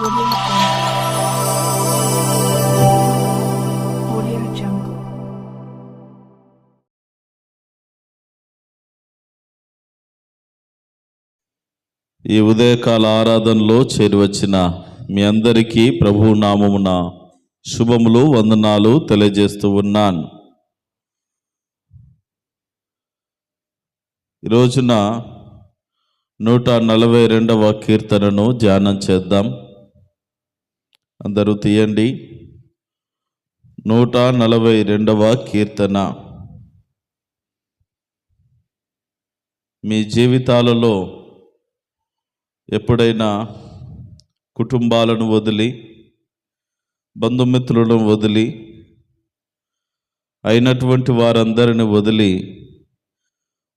ఈ ఉదయకాల ఆరాధనలో చేరివచ్చిన మీ అందరికీ ప్రభు నామమున శుభములు వందనాలు తెలియజేస్తూ ఉన్నాను. ఈ రోజున నూట నలభై రెండవ కీర్తనను ధ్యానం చేద్దాం. అందరూ తీయండి. నూట నలభై రెండవ కీర్తన. మీ జీవితాలలో ఎప్పుడైనా కుటుంబాలను వదిలి బంధుమిత్రులను వదిలి అయినటువంటి వారందరిని వదిలి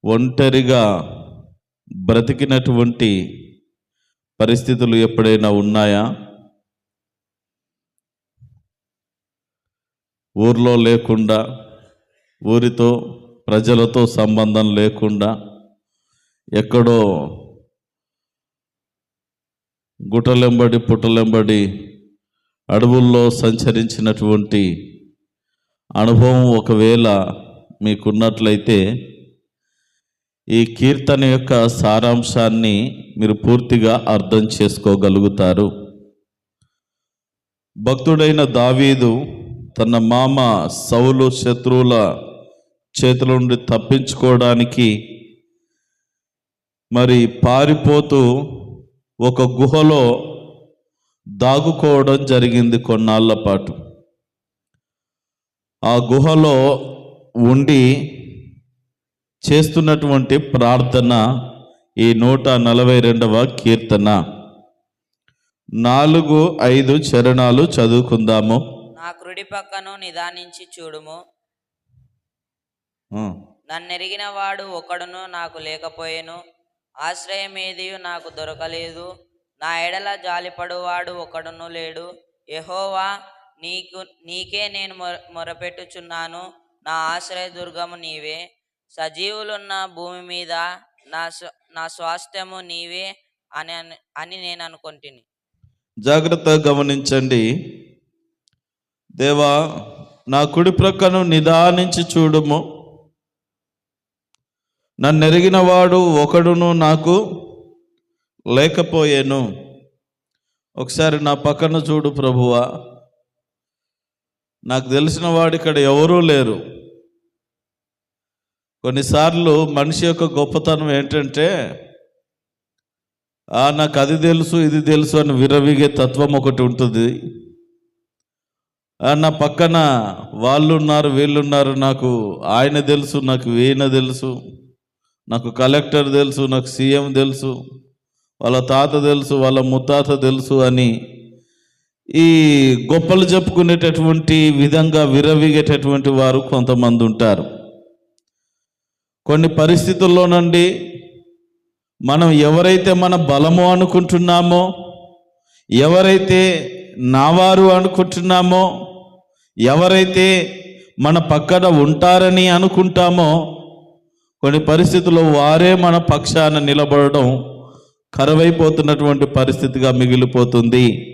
ఒంటరిగా బ్రతికినటువంటి పరిస్థితులు ఎప్పుడైనా ఉన్నాయా? ఊర్లో లేకుండా ఊరితో ప్రజలతో సంబంధం లేకుండా ఎక్కడో గుట్టలెంబడి పుట్టలెంబడి అడవుల్లో సంచరించినటువంటి అనుభవం ఒకవేళ మీకున్నట్లయితే ఈ కీర్తన యొక్క సారాంశాన్ని మీరు పూర్తిగా అర్థం చేసుకోగలుగుతారు. భక్తుడైన దావీదు తన మామ సౌలు శత్రువుల చేతుల నుండి తప్పించుకోవడానికి మరి పారిపోతూ ఒక గుహలో దాగుకోవడం జరిగింది కొన్నాళ్ళ పాటు. ఆ గుహలో ఉండి చేస్తున్నటువంటి ప్రార్థన ఈ నూట నలభై రెండవ కీర్తన. నాలుగు ఐదు చరణాలు చదువుకుందాము. నా కుడి పక్కను నిదానించి చూడుము. నన్నెరిగిన వాడు ఒకడును నాకు లేకపోయెను. ఆశ్రయమేదియు నాకు దొరకలేదు. నా ఎడల జాలిపడువాడు ఒకడును లేడు. యెహోవా నీకు నీకే నేను మొర మొరపెట్టుచున్నాను. నా ఆశ్రయ దుర్గము నీవే. సజీవులున్న భూమి మీద నా నా స్వాస్థ్యము నీవే అని అన్- అని నేను అనుకుంటుని జాగ్రత్తగా గమనించండి. దేవా నా కుడి ప్రక్కను నిదానించి చూడుము. నన్ను ఎరిగిన వాడు ఒకడును నాకు లేకపోయాను. ఒకసారి నా పక్కన చూడు ప్రభువా. నాకు తెలిసిన వాడు ఇక్కడ ఎవరూ లేరు. కొన్నిసార్లు మనిషి యొక్క గొప్పతనం ఏంటంటే నాకు అది తెలుసు ఇది తెలుసు అని విరవిగే తత్వం ఒకటి ఉంటుంది. నా పక్కన వాళ్ళు ఉన్నారు వీళ్ళున్నారు నాకు ఆయన తెలుసు నాకు వీణ తెలుసు నాకు కలెక్టర్ తెలుసు నాకు సీఎం తెలుసు వాళ్ళ తాత తెలుసు వాళ్ళ ముత్తాత తెలుసు అని ఈ గొప్పలు చెప్పుకునేటటువంటి విధంగా విరవిగేటటువంటి వారు కొంతమంది ఉంటారు. కొన్ని పరిస్థితుల్లో నుండి మనం ఎవరైతే మన బలము అనుకుంటున్నామో ఎవరైతే నావారు అనుకుంటున్నామో ఎవరైతే మన పక్కన ఉంటారని అనుకుంటామో కొన్ని పరిస్థితుల్లో వారే మన పక్షాన నిలబడడం కరువైపోతున్నటువంటి పరిస్థితిగా మిగిలిపోతుంది.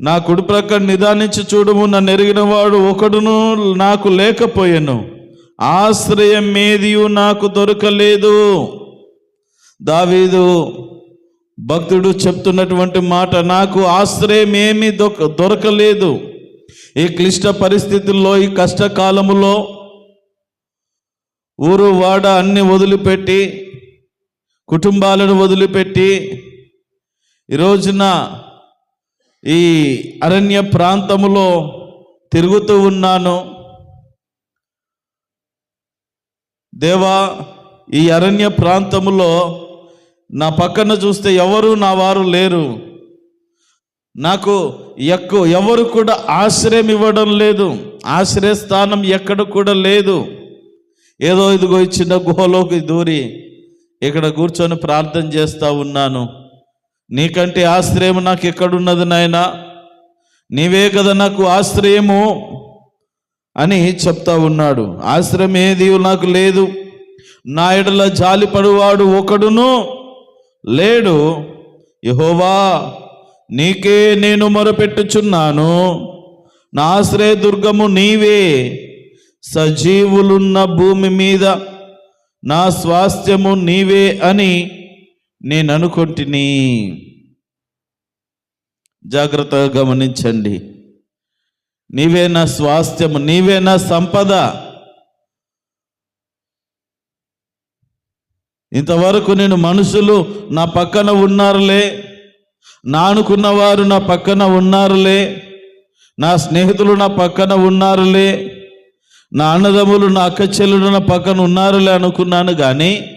నా కుడి ప్రక్కన నిదానించి చూడము నన్ను ఎరిగిన వాడు ఒకడును నాకు లేకపోయాను. ఆశ్రయం ఏదియు నాకు దొరకలేదు. దావీదు భక్తుడు చెప్తున్నటువంటి మాట నాకు ఆశ్రయం దొక దొరకలేదు. ఈ క్లిష్ట పరిస్థితుల్లో ఈ కష్టకాలములో ఊరు వాడ అన్ని వదిలిపెట్టి కుటుంబాలను వదిలిపెట్టి ఈ రోజున ఈ అరణ్య ప్రాంతములో తిరుగుతూ ఉన్నాను. దేవా ఈ అరణ్య ప్రాంతములో నా పక్కన చూస్తే ఎవరు నా వారు లేరు. నాకు ఎక్కువ ఎవరు కూడా ఆశ్రయం ఇవ్వడం లేదు. ఆశ్రయ స్థానం ఎక్కడ కూడా లేదు. ఏదో ఇదిగో ఇచ్చిన చిన్న గుహలోకి దూరి ఇక్కడ కూర్చొని ప్రార్థన చేస్తూ ఉన్నాను. నీకంటే ఆశ్రయం నాకు ఎక్కడున్నది నాయనా? నీవే కదా నాకు ఆశ్రయము అని చెప్తా ఉన్నాడు. ఆశ్రయం ఏది నాకు లేదు. నా ఎడల జాలిపడువాడు ఒకడును. లేడు యహోవా నీకే నేను మొరపెట్టుచున్నాను. నా ఆశ్రయదుర్గము నీవే. సజీవులున్న భూమి మీద నా స్వాస్థ్యము నీవే అని నేను అనుకుంటుని జాగ్రత్తగా గమనించండి. నీవే నా స్వాస్థ్యము నీవే నా సంపద. ఇంతవరకు నేను మనుషులు నా పక్కన ఉన్నారులే. నా అనుకున్న వారు నా పక్కన ఉన్నారులే. నా స్నేహితులు నా పక్కన ఉన్నారులే. నా అన్నదమ్ములు నా అక్క చెల్లెలు నా పక్కన ఉన్నారులే అనుకున్నాను కానీ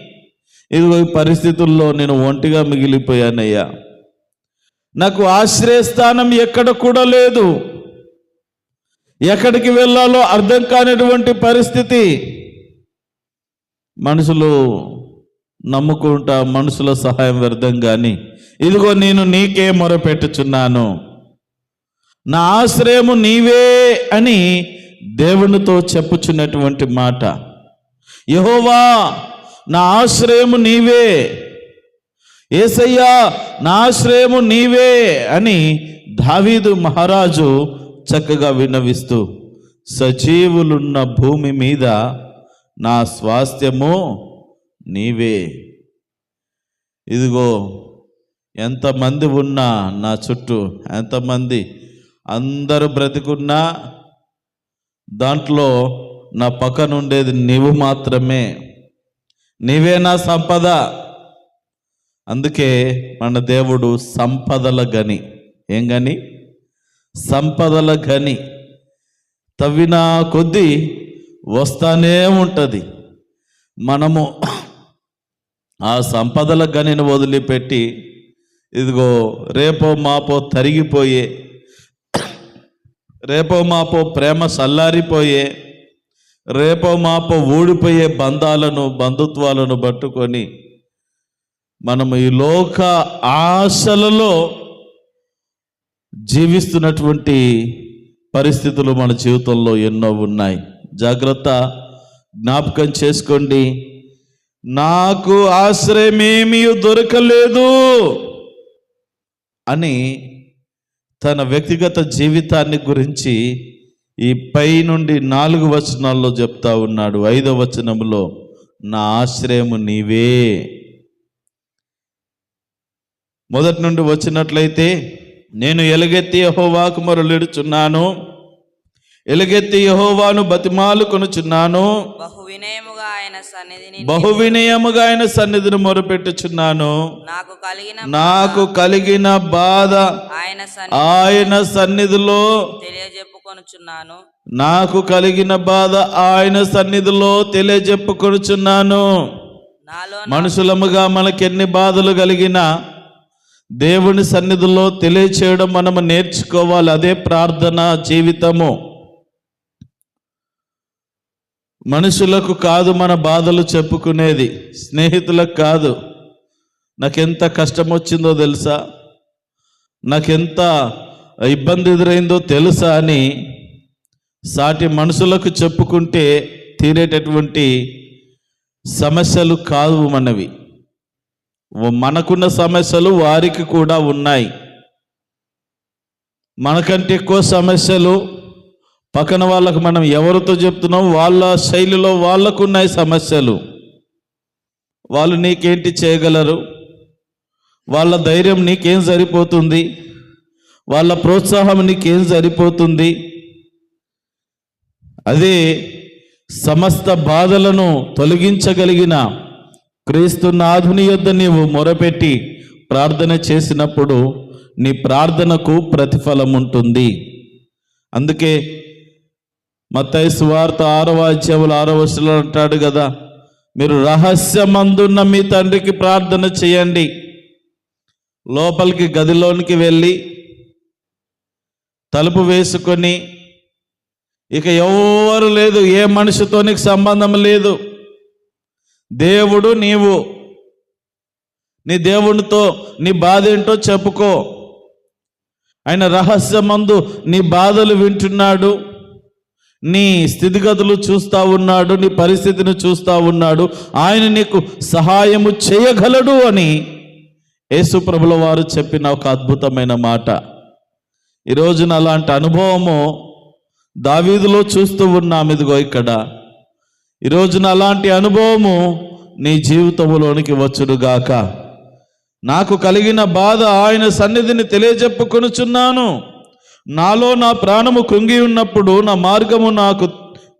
ఇదిగో ఈ పరిస్థితుల్లో నేను ఒంటిగా మిగిలిపోయానయ్యా. నాకు ఆశ్రయస్థానం ఎక్కడ కూడా లేదు. ఎక్కడికి వెళ్ళాలో అర్థం కానిటువంటి పరిస్థితి. మనుషులు నమ్ముకుంటా మనుషుల సహాయం వ్యర్థం కానీ ఇదిగో నేను నీకే మొరపెట్టుచున్నాను. నా ఆశ్రయము నీవే అని దేవునితో చెప్పుచున్నటువంటి మాట. యహోవా నా ఆశ్రయము నీవే. ఏసయ్యా నా ఆశ్రయము నీవే అని దావీదు మహారాజు చక్కగా విన్నవిస్తూ సజీవులున్న భూమి మీద నా స్వాస్థ్యము నీవే. ఇదిగో ఎంతమంది ఉన్నా నా చుట్టూ ఎంతమంది అందరూ బ్రతికున్నా దాంట్లో నా పక్కన ఉండేది నీవు మాత్రమే. నీవే నా సంపద. అందుకే మన దేవుడు సంపదల గని. ఏం గని? సంపదల గని. తవ్విన కొద్దీ వస్తానే ఉంటుంది. మనము ఆ సంపదల గనిని వదిలిపెట్టి ఇదిగో రేపో మాపో తరిగిపోయే రేపో మాపో ప్రేమ సల్లారిపోయే రేపో మాపో ఊడిపోయే బంధాలను బంధుత్వాలను పట్టుకొని మనము ఈ లోక ఆశలలో జీవిస్తున్నటువంటి పరిస్థితులు మన జీవితంలో ఎన్నో ఉన్నాయి. జాగ్రత్త జ్ఞాపకం చేసుకోండి. నాకు ఆశ్రయమేమీ దొరకలేదు అని తన వ్యక్తిగత జీవితాన్ని గురించి ఈ పై నుండి నాలుగు వచనాల్లో చెప్తా ఉన్నాడు. ఐదో వచనంలో నా ఆశ్రయము నీవే. మొదటి నుండి వచ్చినట్లయితే నేను ఎలుగెత్తి యహోవాకు మొరలిడుచున్నాను. ఎలుగెత్తి యహోవాను బతిమాలు కొనుచున్నాను. బహు వినయము బహు వినయముగా ఆయన సన్నిధిని మొరపెట్టుచున్నాను. నాకు కలిగిన నాకు కలిగిన బాధ ఆయన ఆయన సన్నిధిలో తెలియజెప్పుకొనుచున్నాను. నాకు కలిగిన బాధ ఆయన సన్నిధిలో తెలియజెప్పుకొనుచున్నాను. మనుషులముగా మనకెన్ని బాధలు కలిగినా దేవుని సన్నిధిలో తెలియచేయడం మనము నేర్చుకోవాలి. అదే ప్రార్థన జీవితము. మనుషులకు కాదు మన బాధలు చెప్పుకునేది స్నేహితులకు కాదు. నాకెంత కష్టం వచ్చిందో తెలుసా? నాకెంత ఇబ్బంది ఎదురైందో తెలుసా అని సాటి మనుషులకు చెప్పుకుంటే తీరేటటువంటి సమస్యలు కాదు మనవి. మనకున్న సమస్యలు వారికి కూడా ఉన్నాయి. మనకంటే ఎక్కువ సమస్యలు పక్కన వాళ్ళకు మనం ఎవరితో చెప్తున్నాం? వాళ్ళ శైలిలో వాళ్ళకు ఉన్నాయి సమస్యలు. వాళ్ళు నీకేంటి చేయగలరు? వాళ్ళ ధైర్యం నీకేం సరిపోతుంది? వాళ్ళ ప్రోత్సాహం నీకేం సరిపోతుంది? అదే సమస్త బాధలను తొలగించగలిగిన క్రీస్తు నాథుని యొద్ద నీవు మొరపెట్టి ప్రార్థన చేసినప్పుడు నీ ప్రార్థనకు ప్రతిఫలం ఉంటుంది అందుకే మత్తయి సువార్త ఆరవ అధ్యాయులు ఆరవ వచనంలో అంటాడు కదా మీరు రహస్యమందున్న మీ తండ్రికి ప్రార్థన చేయండి. లోపలికి గదిలోనికి వెళ్ళి తలుపు వేసుకొని ఇక ఎవరు లేదు ఏ మనిషితో నీకు సంబంధం లేదు. దేవుడు నీవు నీ దేవునితో నీ బాధ ఏంటో చెప్పుకో. ఆయన రహస్యమందు నీ బాధలు వింటున్నాడు. నీ స్థితిగతులు చూస్తా ఉన్నాడు నీ పరిస్థితిని చూస్తా ఉన్నాడు ఆయన నీకు సహాయము చేయగలడు అని యేసుప్రభుల వారు చెప్పిన ఒక అద్భుతమైన మాట. ఈ రోజున అలాంటి అనుభవము దావీదులో చూస్తూ ఉన్నాం ఇదిగో ఇక్కడ. ఈ రోజున అలాంటి అనుభవము నీ జీవితంలోనికి వచ్చుడుగాక నాకు కలిగిన బాధ ఆయన సన్నిధిని తెలియజెప్పుకొనుచున్నాను. నాలో నా ప్రాణము కృంగి ఉన్నప్పుడు నా మార్గము నాకు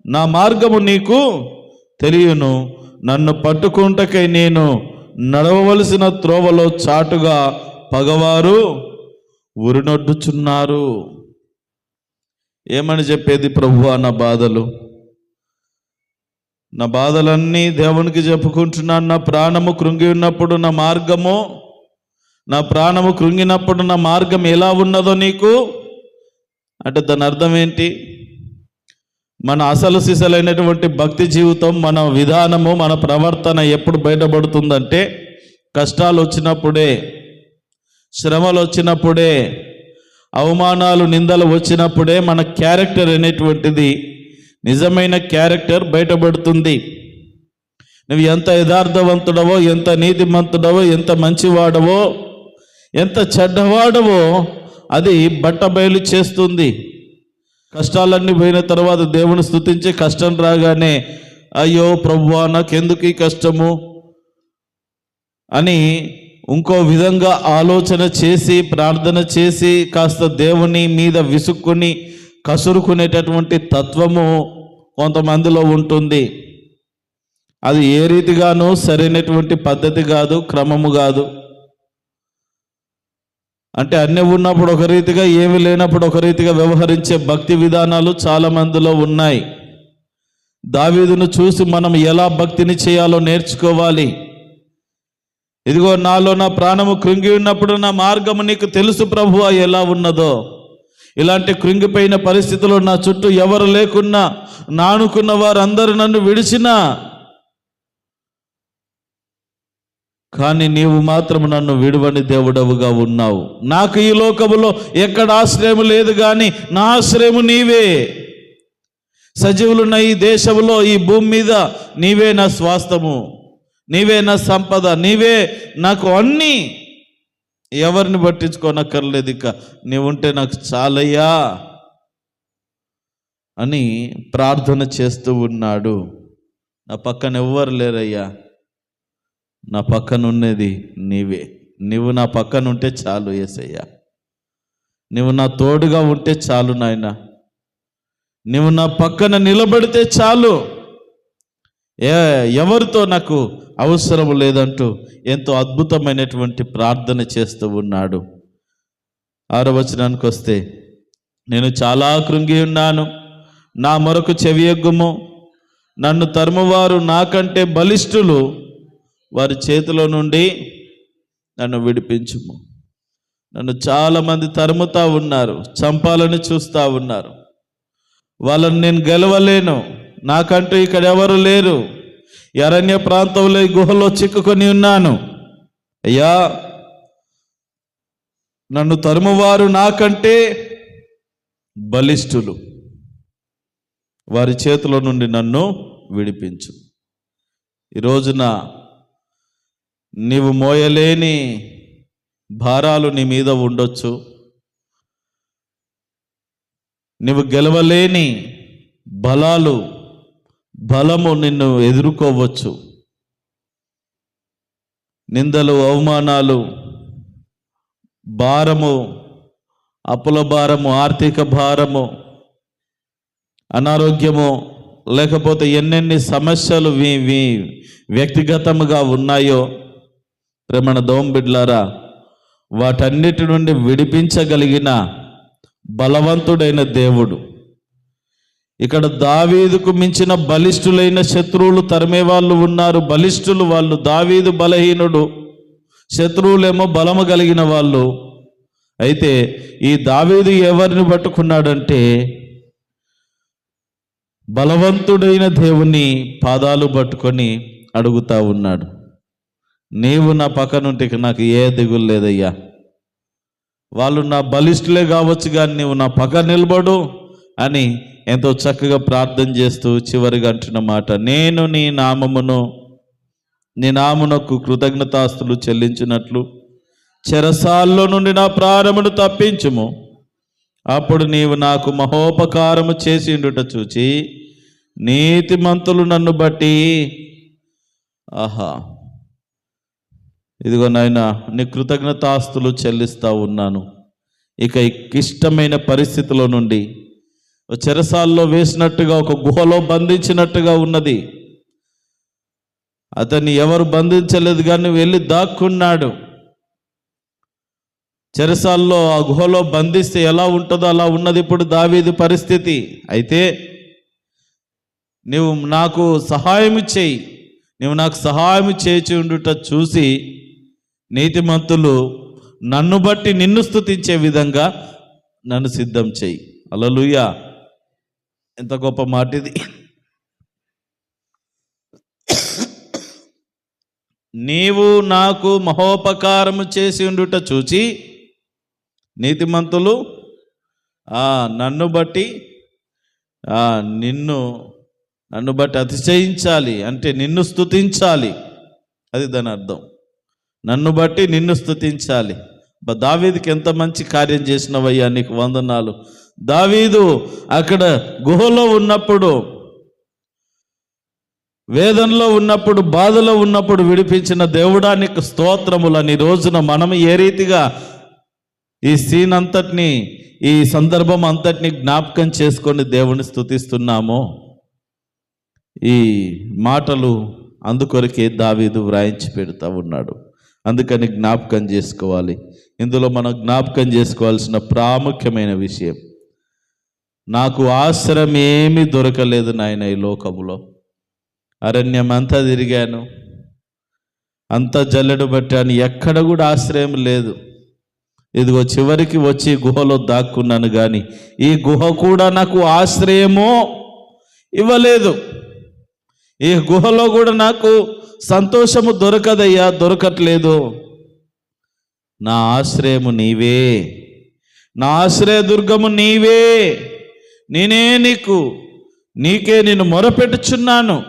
నా మార్గము నీకు తెలియను. నన్ను పట్టుకుంటకై నేను నడవవలసిన త్రోవలో చాటుగా పగవారు ఉరినొడ్డుచున్నారు. ఏమని చెప్పేది ప్రభు నా బాధలు? నా బాధలన్నీ దేవునికి చెప్పుకుంటున్నాను. నా ప్రాణము కృంగి ఉన్నప్పుడు నా మార్గము నా ప్రాణము కృంగినప్పుడు నా మార్గం ఎలా ఉన్నదో నీకు అంటే దాని అర్థం ఏంటి? మన అసలు సిసలైనటువంటి భక్తి జీవితం మన విధానము మన ప్రవర్తన ఎప్పుడు బయటపడుతుందంటే కష్టాలు వచ్చినప్పుడే శ్రమలు వచ్చినప్పుడే అవమానాలు నిందలు వచ్చినప్పుడే మన క్యారెక్టర్ అనేటువంటిది నిజమైన క్యారెక్టర్ బయటపడుతుంది. నువ్వు ఎంత యథార్థవంతుడవో ఎంత నీతిమంతుడవో ఎంత మంచివాడవో ఎంత చెడ్డవాడవో అది బట్ట బయలు చేస్తుంది. కష్టాలన్నీ పోయిన తర్వాత దేవుని స్థుతించి కష్టం రాగానే అయ్యో ప్రభువా నాకెందుకు ఈ కష్టము? అని ఇంకో విధంగా ఆలోచన చేసి ప్రార్థన చేసి కాస్త దేవుని మీద విసుక్కుని కసురుకునేటటువంటి తత్వము కొంతమందిలో ఉంటుంది. అది ఏ రీతిగానూ సరైనటువంటి పద్ధతి కాదు క్రమము కాదు. అంటే అన్నీ ఉన్నప్పుడు ఒక రీతిగా ఏమి లేనప్పుడు ఒక రీతిగా వ్యవహరించే భక్తి విధానాలు చాలా మందిలో ఉన్నాయి. దావీదును చూసి మనం ఎలా భక్తిని చేయాలో నేర్చుకోవాలి. ఇదిగో నాలో నా ప్రాణము కృంగి ఉన్నప్పుడు నా మార్గము నీకు తెలుసు ప్రభు ఎలా ఉన్నదో. ఇలాంటి కృంగిపోయిన పరిస్థితుల్లో నా చుట్టూ ఎవరు లేకున్నా నానుకున్న వారందరూ నన్ను విడిచినా కానీ నీవు మాత్రం నన్ను విడువని దేవుడవుగా ఉన్నావు. నాకు ఈ లోకములో ఎక్కడ ఆశ్రయం లేదు కానీ నా ఆశ్రయము నీవే. సజీవులున్న ఈ దేశంలో ఈ భూమి మీద నీవే నా స్వాస్థము నీవే నా సంపద నీవే నాకు అన్నీ. ఎవరిని పట్టించుకోనక్కర్లేదు ఇక నీవుంటే నాకు చాలయ్యా అని ప్రార్థన చేస్తూ ఉన్నాడు. నా పక్కన ఎవ్వరు లేరయ్యా. నా పక్కనున్నది నీవే. నువ్వు నా పక్కన ఉంటే చాలు ఏసయ్యా. నువ్వు నా తోడుగా ఉంటే చాలు నాయన. నువ్వు నా పక్కన నిలబడితే చాలు. ఏ ఎవరితో నాకు అవసరం లేదంటూ ఎంతో అద్భుతమైనటువంటి ప్రార్థన చేస్తూ ఉన్నాడు. ఆరో వచనానికి వస్తే నేను చాలా కృంగి ఉన్నాను. నా మొరకు చెవియగ్గుము. నన్ను తరుమువారు నాకంటే బలిష్ఠులు. వారి చేతిలో నుండి నన్ను విడిపించుము. నన్ను చాలామంది తరుముతా ఉన్నారు చంపాలని చూస్తూ ఉన్నారు. వాళ్ళని నేను గెలవలేను నాకంటూ ఇక్కడ ఎవరు లేరు. అరణ్య ప్రాంతంలో ఈ గుహలో చిక్కుకొని ఉన్నాను. అయ్యా నన్ను తరుమువారు నాకంటే బలిష్ఠులు. వారి చేతిలో నుండి నన్ను విడిపించు. ఈ రోజున నీవు మోయలేని భారాలు నీ మీద ఉండొచ్చు. నీవు గెలవలేని బలాలు బలము నిన్ను ఎదుర్కోవచ్చు. నిందలు అవమానాలు భారము అప్పుల భారము ఆర్థిక భారము అనారోగ్యము లేకపోతే ఎన్నెన్ని సమస్యలు వ్యక్తిగతముగా ఉన్నాయో ప్రేమణ దోంబిడ్లారా వాటన్నిటి నుండి విడిపించగలిగిన బలవంతుడైన దేవుడు. ఇక్కడ దావీదుకు మించిన బలిష్ఠులైన శత్రువులు తరిమే వాళ్ళు ఉన్నారు. బలిష్ఠులు వాళ్ళు దావీదు బలహీనుడు. శత్రువులేమో బలము కలిగిన వాళ్ళు. అయితే ఈ దావీదు ఎవరిని పట్టుకున్నాడంటే బలవంతుడైన దేవుని పాదాలు పట్టుకొని అడుగుతా ఉన్నాడు. నీవు నా పక్కనుంటే నాకు ఏ దిగులు లేదయ్యా. వాళ్ళు నా బలిష్ఠులే కావచ్చు కానీ నీవు నా పక్క నిలబడు అని ఎంతో చక్కగా ప్రార్థన చేస్తూ చివరిగా అంటున్న మాట నేను నీ నామమును నీ నామునకు కృతజ్ఞతాస్తులు చెల్లించినట్లు చెరసాల్లో నుండి నా ప్రారంభను తప్పించుము. అప్పుడు నీవు నాకు మహోపకారము చేసిండుట చూచి నీతిమంతులు నన్ను బట్టి ఆహా. ఇదిగో నాయన నీ కృతజ్ఞతాస్తులు చెల్లిస్తూ ఉన్నాను. ఇక ఇష్టమైన క్లిష్టమైన పరిస్థితిలో నుండి చెరసాల్లో వేసినట్టుగా ఒక గుహలో బంధించినట్టుగా ఉన్నది. అతన్ని ఎవరు బంధించలేదు కానీ వెళ్ళి దాక్కున్నాడు. చెరసాల్లో ఆ గుహలో బంధిస్తే ఎలా ఉంటుందో అలా ఉన్నది ఇప్పుడు దావీది పరిస్థితి. అయితే నువ్వు నాకు సహాయం చేయి. నువ్వు నాకు సహాయం చేసి ఉండుట చూసి నీతిమంతులు నన్ను బట్టి నిన్ను స్థుతించే విధంగా నన్ను సిద్ధం చేయి. అలలుయ ఎంత గొప్ప మాట ఇది. నీవు నాకు మహోపకారము చేసి ఉండుట చూచి నీతిమంతులు నన్ను బట్టి నిన్ను నన్ను బట్టి అతిశయించాలి అంటే నిన్ను స్థుతించాలి అది దాని అర్థం. నన్ను బట్టి నిన్ను స్థుతించాలి బా దావీదుకి ఎంత మంచి కార్యం చేసినవయ్యా నీకు వందనాలు. దావీదు అక్కడ గుహలో ఉన్నప్పుడు వేదనలో ఉన్నప్పుడు బాధలో ఉన్నప్పుడు విడిపించిన దేవుడానికి స్తోత్రములని రోజున మనం ఏ రీతిగా ఈ సీన్ అంతటిని ఈ సందర్భం అంతటిని జ్ఞాపకం చేసుకొని దేవుని స్థుతిస్తున్నామో ఈ మాటలు అందుకొరకే దావీదు వ్రాయించి పెడతా ఉన్నాడు. అందుకని జ్ఞాపకం చేసుకోవాలి. ఇందులో మనం జ్ఞాపకం చేసుకోవాల్సిన ప్రాముఖ్యమైన విషయం. నాకు ఆశ్రయం ఏమీ దొరకలేదు నాయన ఈ లోకములో. అరణ్యం అంతా తిరిగాను. అంతా జల్లెడు పట్టాను. ఎక్కడ కూడా ఆశ్రయం లేదు. ఇదిగో చివరికి వచ్చి గుహలో దాక్కున్నాను కానీ ఈ గుహ కూడా నాకు ఆశ్రయమో ఇవ్వలేదు. ఈ గుహలో కూడా నాకు సంతోషము దొరకదయ్యా దొరకట్లేదు. నా ఆశ్రయము నీవే. నా ఆశ్రయ దుర్గము నీవే. నేనే నీకు నీకే నేను మొరపెట్టుచున్నాను.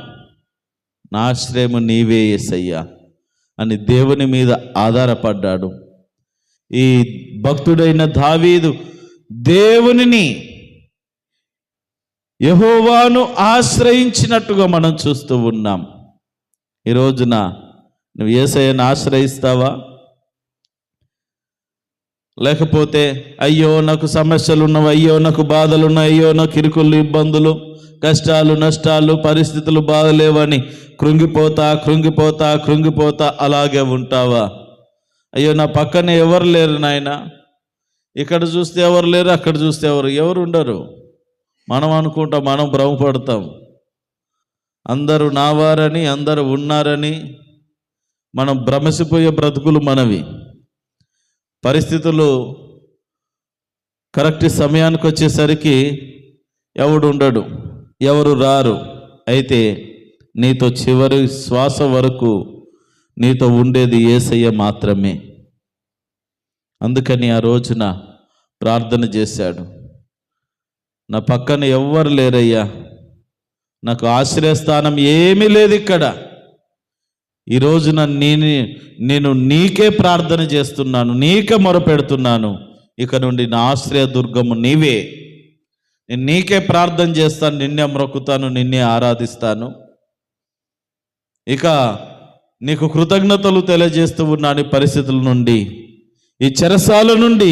నా ఆశ్రయము నీవే ఎసయ్యా అని దేవుని మీద ఆధారపడ్డాడు. ఈ భక్తుడైన దావీదు దేవునిని యహోవాను ఆశ్రయించినట్టుగా మనం చూస్తూ ఉన్నాం. ఈ రోజున నువ్వు ఏసయ్యను ఆశ్రయిస్తావా? లేకపోతే అయ్యో నాకు సమస్యలు ఉన్నవి అయ్యో నాకు బాధలు ఉన్నాయి అయ్యో నాకు ఇరుకులు ఇబ్బందులు కష్టాలు నష్టాలు పరిస్థితులు బాగలేవని కృంగిపోతా కృంగిపోతా కృంగిపోతా అలాగే ఉంటావా? అయ్యో నా పక్కన ఎవరు లేరు నాయన? ఇక్కడ చూస్తే ఎవరు లేరు అక్కడ చూస్తే ఎవరు? ఎవరు ఉండరు? మనం అనుకుంటాం మనం భ్రమపడతాం. అందరూ నావారని అందరూ ఉన్నారని మనం భ్రమసిపోయే బ్రతుకులు మనవి. పరిస్థితులు కరెక్ట్ సమయానికి వచ్చేసరికి ఎవడు ఉండడు ఎవరు రారు. అయితే నీతో చివరి శ్వాస వరకు నీతో ఉండేది ఏసయ్య మాత్రమే. అందుకని ఆ రోజున ప్రార్థన చేశాడు. నా పక్కన ఎవ్వరు లేరయ్యా. నాకు ఆశ్రయస్థానం ఏమీ లేదు ఇక్కడ. ఈరోజు నేను నేను నీకే ప్రార్థన చేస్తున్నాను నీకే మొరపెడుతున్నాను. ఇక నుండి నా ఆశ్రయ దుర్గము నీవే. నేను నీకే ప్రార్థన చేస్తాను నిన్నే మ్రొక్కుతాను నిన్నే ఆరాధిస్తాను. ఇక నీకు కృతజ్ఞతలు తెలియజేస్తూ ఉన్నాను ఈ పరిస్థితుల నుండి. ఈ చెరసాల నుండి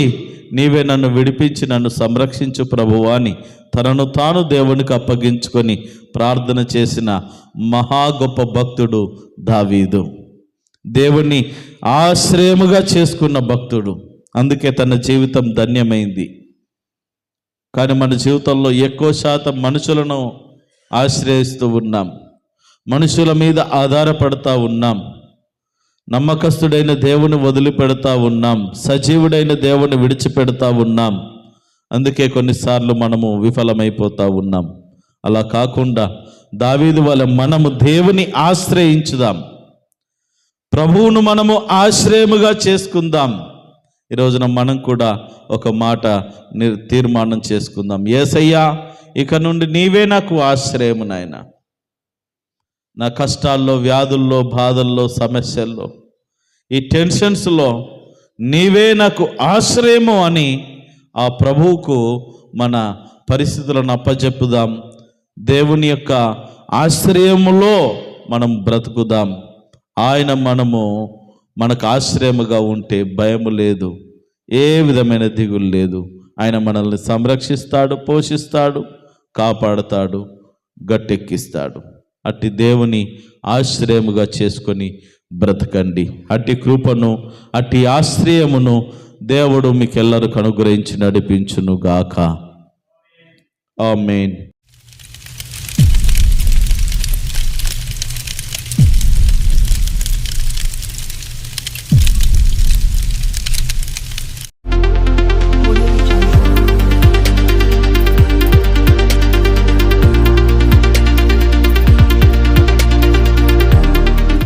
నీవే నన్ను విడిపించి నన్ను సంరక్షించు ప్రభువా అని తనను తాను దేవునికి అప్పగించుకొని ప్రార్థన చేసిన మహా గొప్ప భక్తుడు దావీదు. దేవుణ్ణి ఆశ్రయముగా చేసుకున్న భక్తుడు. అందుకే తన జీవితం ధన్యమైంది. కానీ మన జీవితంలో ఎక్కువ శాతం మనుషులను ఆశ్రయిస్తూ ఉన్నాం. మనుషుల మీద ఆధారపడతా ఉన్నాం. నమ్మకస్తుడైన దేవుని వదిలిపెడతా ఉన్నాం. సజీవుడైన దేవుని విడిచిపెడతా ఉన్నాం. అందుకే కొన్నిసార్లు మనము విఫలమైపోతా ఉన్నాం. అలా కాకుండా దావీదు వల్ల మనము దేవుని ఆశ్రయించుదాం. ప్రభువును మనము ఆశ్రయముగా చేసుకుందాం. ఈ రోజున మనం కూడా ఒక మాట నిర్ తీర్మానం చేసుకుందాం. ఏసయ్యా ఇక నుండి నీవే నాకు ఆశ్రయము నాయన. నా కష్టాల్లో వ్యాధుల్లో బాధల్లో సమస్యల్లో ఈ టెన్షన్స్లో నీవే నాకు ఆశ్రయము అని ఆ ప్రభువుకు మన పరిస్థితులను అప్పచెప్పుదాం దేవుని యొక్క ఆశ్రయములో మనం బ్రతుకుదాం. ఆయన మనము మనకు ఆశ్రయముగా ఉంటే భయము లేదు ఏ విధమైన దిగులు లేదు. ఆయన మనల్ని సంరక్షిస్తాడు పోషిస్తాడు కాపాడుతాడు గట్టెక్కిస్తాడు. అట్టి దేవుని ఆశ్రయముగా చేసుకొని బ్రతకండి. అట్టి కృపను అట్టి ఆశ్రయమును దేవుడు మీకెల్లరికి అనుగ్రహించి నడిపించును గాక మెయిన్